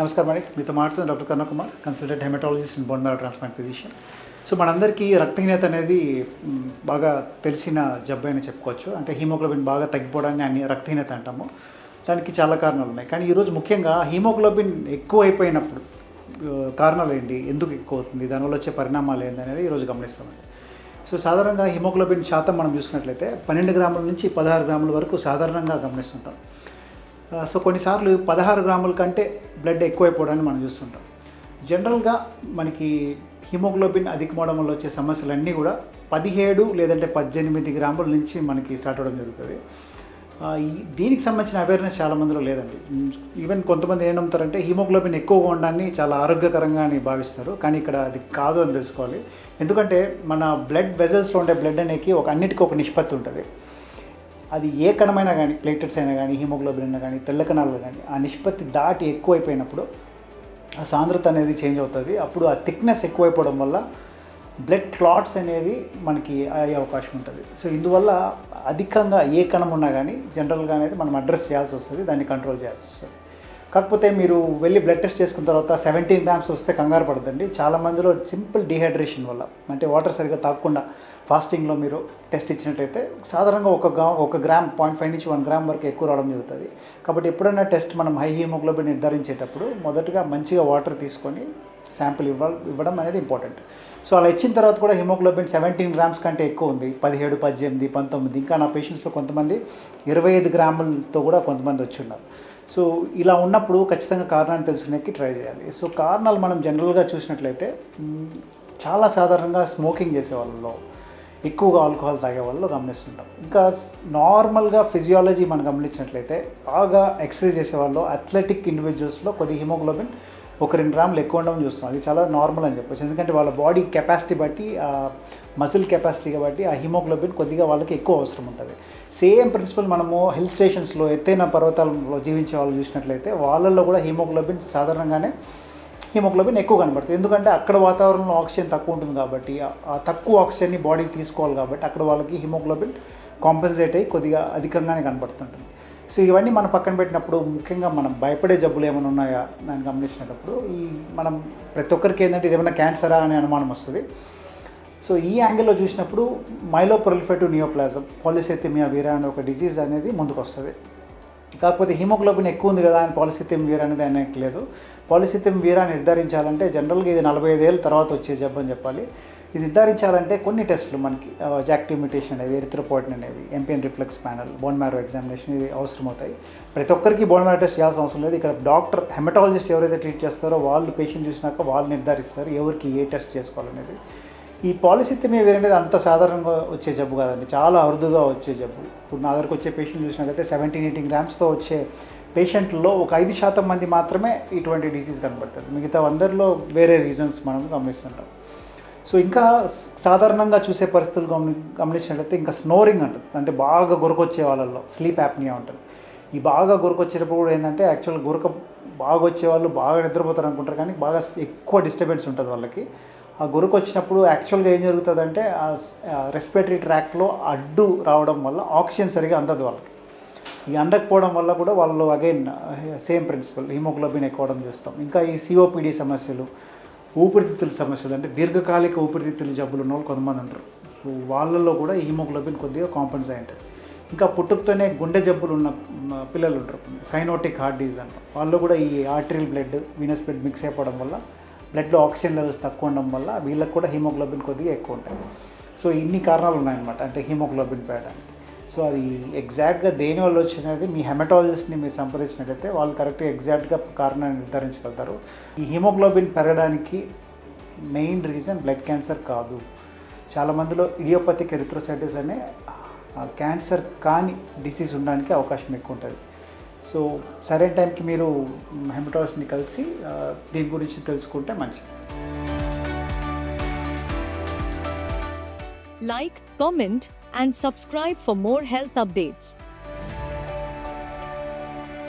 నమస్కారం అండి. మీతో మాట్లాడుతుంది doctor Kannakumar consultant haematologist and bone marrow transplant physician so మనందరికీ రక్తహీనత అనేది బాగా తెలిసిన జబ్బు అని చెప్పుకోవచ్చు. అంటే హీమోగ్లోబిన్ బాగా తగ్గిపోవడాన్ని అన్ని రక్తహీనత అంటాము. దానికి చాలా కారణాలు ఉన్నాయి. కానీ ఈరోజు ముఖ్యంగా హీమోగ్లోబిన్ ఎక్కువ అయిపోయినప్పుడు కారణాలు ఏంటి? ఎందుకు ఎక్కువ అవుతుంది దానివల్ల వచ్చే పరిణామాలు ఏంటి అనేది ఈరోజు గమనిస్తామండి. సో సాధారణంగా హిమోగ్లోబిన్ శాతం మనం చూసుకున్నట్లయితే పన్నెండు గ్రాముల నుంచి పదహారు గ్రాముల వరకు సాధారణంగా గమనిస్తుంటాం. సో కొన్నిసార్లు పదహారు గ్రాముల కంటే బ్లడ్ ఎక్కువైపోవడాన్ని మనం చూస్తుంటాం. జనరల్గా మనకి హిమోగ్లోబిన్ అధికమవడం వల్ల వచ్చే సమస్యలన్నీ కూడా పదిహేడు లేదంటే పద్దెనిమిది గ్రాముల నుంచి మనకి స్టార్ట్ అవ్వడం జరుగుతుంది. ఈ- దీనికి సంబంధించిన అవేర్నెస్ చాలా మందిలో లేదండి. ఈవెన్ కొంతమంది ఏం నమ్ముతారంటే హిమోగ్లోబిన్ ఎక్కువగా ఉండడాన్ని చాలా ఆరోగ్యకరంగా అని భావిస్తారు. కానీ ఇక్కడ అది కాదు అని తెలుసుకోవాలి. ఎందుకంటే మన బ్లడ్ వెజల్స్లో ఉండే బ్లడ్ అనేకి ఒక అన్నిటికీ ఒక నిష్పత్తి ఉంటుంది. అది ఏ కణమైనా కానీ ప్లేటెట్స్ అయినా కానీ హిమోగ్లోబిన్ అయినా కానీ తెల్ల కణాలు కానీ ఆ నిష్పత్తి దాటి ఎక్కువైపోయినప్పుడు ఆ సాంద్రత అనేది చేంజ్ అవుతుంది. అప్పుడు ఆ థిక్నెస్ ఎక్కువైపోవడం వల్ల బ్లడ్ క్లాట్స్ అనేది మనకి అయ్యే అవకాశం ఉంటుంది. సో ఇందువల్ల అధికంగా ఏ కణం ఉన్నా కానీ జనరల్గా అనేది మనం అడ్రస్ చేయాల్సి వస్తుంది దాన్ని కంట్రోల్ చేయాల్సి వస్తుంది. కాకపోతే మీరు వెళ్ళి బ్లడ్ టెస్ట్ చేసుకున్న తర్వాత సెవెంటీన్ గ్రామ్స్ వస్తే కంగారు పడదండి చాలా మందిలో సింపుల్ డిహైడ్రేషన్ వల్ల అంటే వాటర్ సరిగ్గా తాగకుండా ఫాస్టింగ్లో మీరు టెస్ట్ ఇచ్చినట్లయితే సాధారణంగా ఒక గ్రా ఒక గ్రామ్ పాయింట్ ఫైవ్ నుంచి వన్ గ్రామ్ వరకు ఎక్కువ రావడం జరుగుతుంది. కాబట్టి ఎప్పుడైనా టెస్ట్ మనం హై హీమోగ్లోబిన్ నిర్ధారించేటప్పుడు మొదటగా మంచిగా వాటర్ తీసుకొని శాంపిల్ ఇవ్వ ఇవ్వడం అనేది ఇంపార్టెంట్ సో అలా ఇచ్చిన తర్వాత కూడా హిమోగ్లోబిన్ సెవెంటీన్ గ్రామ్స్ కంటే ఎక్కువ ఉంది. పదిహేడు పద్దెనిమిది పంతొమ్మిది ఇంకా నా పేషెంట్స్లో కొంతమంది ఇరవై ఐదు గ్రాములతో కూడా కొంతమంది వచ్చి ఉన్నారు. సో ఇలా ఉన్నప్పుడు ఖచ్చితంగా కారణాన్ని తెలుసుకునేకి ట్రై చేయాలి. సో కారణాలు మనం జనరల్గా చూసినట్లయితే చాలా సాధారణంగా స్మోకింగ్ చేసే వాళ్ళలో ఎక్కువగా ఆల్కహాల్ తాగే వాళ్ళు గమనిస్తుంటాం. ఇంకా నార్మల్గా ఫిజియాలజీ మనం గమనించినట్లయితే బాగా ఎక్సర్సైజ్ చేసే వాళ్ళు అథ్లెటిక్ ఇండివిజువల్స్లో కొద్ది హిమోగ్లోబిన్ ఒక రెండు గ్రాములు ఎక్కువ ఉండడం చూస్తాం అది చాలా నార్మల్ అని చెప్పొచ్చు. ఎందుకంటే వాళ్ళ బాడీ కెపాసిటీ బట్టి ఆ మజిల్ కెపాసిటీ బట్టి ఆ హిమోగ్లోబిన్ కొద్దిగా వాళ్ళకి ఎక్కువ అవసరం ఉంటుంది. సేమ్ ప్రిన్సిపల్ మనము హిల్ స్టేషన్స్లో ఎత్తైన పర్వతాలలో జీవించే వాళ్ళు చూసినట్లయితే వాళ్ళల్లో కూడా హిమోగ్లోబిన్ సాధారణంగానే హిమోగ్లోబిన్ ఎక్కువ కనబడుతుంది. ఎందుకంటే అక్కడ వాతావరణంలో ఆక్సిజన్ తక్కువ ఉంటుంది కాబట్టి ఆ- ఆ తక్కువ ఆక్సిజన్ని బాడీకి తీసుకోవాలి కాబట్టి అక్కడ వాళ్ళకి హిమోగ్లోబిన్ కాంపెన్సేట్ అయ్యి కొద్దిగా అధికంగానే కనబడుతుంటుంది. సో ఇవన్నీ మనం పక్కన పెట్టినప్పుడు ముఖ్యంగా మనం భయపడే జబ్బులు ఏమైనా ఉన్నాయా దాన్ని గమనించినప్పుడు ఈ మనం ప్రతి ఒక్కరికి ఏంటంటే ఇది ఏమైనా క్యాన్సరా అనే అనుమానం వస్తుంది. సో ఈ యాంగిల్లో చూసినప్పుడు మైలో మైలోప్రొలిఫేటివ్ నియోప్లాజం పాలిసెథిమియా వీరా అనే ఒక డిజీజ్ అనేది ముందుకు వస్తుంది. కాకపోతే హిమోగ్లోబిన్ ఎక్కువ ఉంది కదా అని పాలిసిథిమ్ వీరా అనేది ఆయనకి లేదు పాలిసిథిమ్ వీరా నిర్ధారించాలంటే జనరల్గా ఇది నలభై ఐదేళ్ళ తర్వాత వచ్చే జబ్బు అని చెప్పాలి. ఇది నిర్ధారించాలంటే కొన్ని టెస్టులు మనకి జాక్టివ్ మ్యూటేషన్ అనేవి ఎరిథ్రోపోయిటిన్ అనేవి MPN reflex panel bone marrow examination ఇవి అవసరమవుతాయి. ప్రతి ఒక్కరికి బోన్ మ్యారో టెస్ట్ చేయాల్సిన అవసరం లేదు. ఇక్కడ డాక్టర్ హెమటాలజిస్ట్ ఎవరైతే ట్రీట్ చేస్తారో వాళ్ళు పేషెంట్ చూసినాక వాళ్ళు నిర్ధారిస్తారు ఎవరికి ఏ టెస్ట్ చేసుకోవాలనేది. ఈ పాలిసిథిమియా వేరే అనేది అంత సాధారణంగా వచ్చే జబ్బు కాదండి. చాలా అరుదుగా వచ్చే జబ్బు. ఇప్పుడు నా దగ్గరకు వచ్చే పేషెంట్ చూసినట్లయితే సెవెంటీన్ ఎయిటీన్ గ్రామ్స్తో వచ్చే పేషెంట్లో ఒక ఐదు శాతం మంది మాత్రమే ఇటువంటి డిసీజ్ కనబడుతుంది మిగతా అందరిలో వేరే రీజన్స్ మనం గమనిస్తుంటాం. సో ఇంకా సాధారణంగా చూసే పరిస్థితులు గమని గమనించినట్లయితే ఇంకా స్నోరింగ్ అంటుంది అంటే బాగా గురకొచ్చే వాళ్ళల్లో స్లీప్ యాప్నియా ఉంటుంది ఈ బాగా గురకొచ్చేటప్పుడు కూడా ఏంటంటే యాక్చువల్ గురక బాగా వచ్చే వాళ్ళు బాగా నిద్రపోతారు అనుకుంటారు కానీ బాగా ఎక్కువ డిస్టర్బెన్స్ ఉంటుంది వాళ్ళకి. ఆ గొరుకు వచ్చినప్పుడు యాక్చువల్గా ఏం జరుగుతుందంటే ఆ రెస్పిరేటరీ ట్రాక్లో అడ్డు రావడం వల్ల ఆక్సిజన్ సరిగా అందదు వాళ్ళకి. ఈ అందకపోవడం వల్ల కూడా వాళ్ళు అగైన్ సేమ్ ప్రిన్సిపల్ హిమోగ్లోబిన్ ఎక్కువడం చూస్తాం. ఇంకా ఈ సిఓపిడి సమస్యలు ఊపిరితిత్తుల సమస్యలు అంటే దీర్ఘకాలిక ఊపిరితిత్తుల జబ్బులు ఉన్న వాళ్ళు కొంతమంది ఉంటారు. సో వాళ్ళల్లో కూడా హీమోగ్లోబిన్ హిమోగ్లోబిన్ కొద్దిగా కాంపెన్స్ అయి ఉంటుంది ఇంకా పుట్టుకతోనే గుండె జబ్బులు ఉన్న పిల్లలు ఉంటారు. సైనోటిక్ హార్ట్ డిజీజ్ అంటారు వాళ్ళు కూడా ఈ arterial blood venous blood mix అయిపోవడం వల్ల బ్లడ్లో ఆక్సిజన్ లెవెల్స్ తక్కువ ఉండడం వల్ల వీళ్ళకి కూడా హిమోగ్లోబిన్ కొద్దిగా ఎక్కువ ఉంటాయి సో ఇన్ని కారణాలు ఉన్నాయన్నమాట. అంటే హిమోగ్లోబిన్ పేయడానికి సో అది ఎగ్జాక్ట్గా దేని వల్ల వచ్చినది మీ హెమటాలజిస్ట్ని మీరు సంప్రదించినట్లయితే వాళ్ళు కరెక్ట్గా ఎగ్జాక్ట్గా కారణాన్ని నిర్ధారించగలుగుతారు. ఈ హిమోగ్లోబిన్ పెరగడానికి మెయిన్ రీజన్ బ్లడ్ క్యాన్సర్ కాదు. చాలా మందిలో ఇడియోపతిక్ ఎరిథ్రోసైటిస్ అనే ఆ, క్యాన్సర్ కాని డిసీజ్ ఉండడానికి అవకాశం ఎక్కువ ఉంటుంది. సో సరైన టైంకి మీరు హెమటాలజిస్ట్ని కలిసి ఆ, దీని గురించి తెలుసుకుంటే మంచిది Like, comment, and subscribe for more health updates.